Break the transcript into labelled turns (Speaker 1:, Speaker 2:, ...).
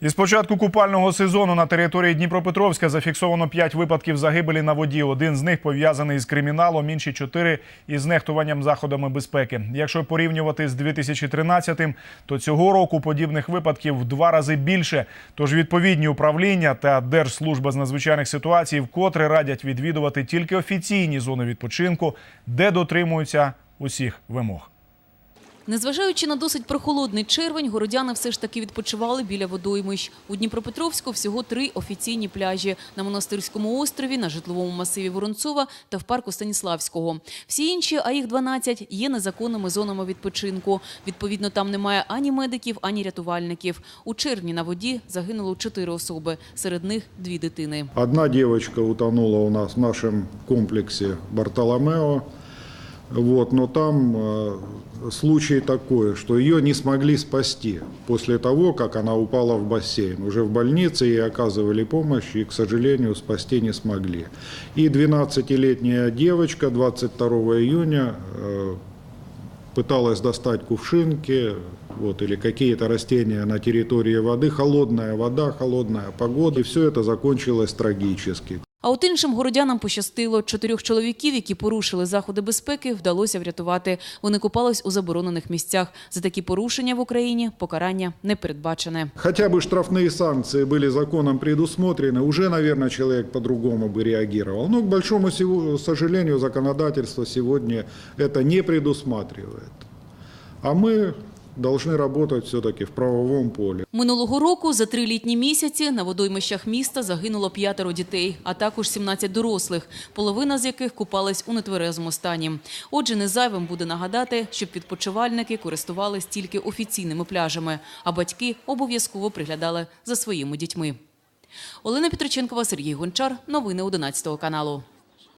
Speaker 1: Із початку купального сезону на території Дніпропетровська зафіксовано 5 випадків загибелі на воді. Один з них пов'язаний з криміналом, інші 4 – із нехтуванням заходами безпеки. Якщо порівнювати з 2013-м, то цього року подібних випадків в два рази більше. Тож відповідні управління та Держслужба з надзвичайних ситуацій вкотре радять відвідувати тільки офіційні зони відпочинку, де дотримуються усіх вимог.
Speaker 2: Незважаючи на досить прохолодний червень, городяни все ж таки відпочивали біля водоймищ. У Дніпропетровську всього три офіційні пляжі – на Монастирському острові, на житловому масиві Воронцова та в парку Станіславського. Всі інші, а їх 12, є незаконними зонами відпочинку. Відповідно, там немає ані медиків, ані рятувальників. У червні на воді загинуло чотири особи, серед них дві дитини.
Speaker 3: Одна девочка утонула у нас в нашем комплексе Бартоломео. Вот, но там э, случай такой, что ее не смогли спасти после того, как она упала в бассейн. Уже в больнице ей оказывали помощь и, к сожалению, спасти не смогли. И 12-летняя девочка 22 июня э, пыталась достать кувшинки вот, или какие-то растения на территории воды. Холодная вода, холодная погода. И все это закончилось трагически.
Speaker 2: А от іншим городянам пощастило. Чотирьох чоловіків, які порушили заходи безпеки, вдалося врятувати. Вони купались у заборонених місцях. За такі порушення в Україні покарання не передбачене.
Speaker 3: Хотя бы штрафные санкции были законом предусмотрены, уже, наверное, человек по-другому бы реагировал. Но, к большому сего- сожалению, законодательство сегодня это не предусматривает. А мы должны работать все-таки в правовом поле.
Speaker 2: Минулого року за три літні місяці на водоймищах міста загинуло п'ятеро дітей, а також 17 дорослих, половина з яких купались у нетверезому стані. Отже, не зайвим буде нагадати, щоб відпочивальники користувались тільки офіційними пляжами, а батьки обов'язково приглядали за своїми дітьми. Олена Петриченкова, Сергій Гончар. Новини 11 каналу.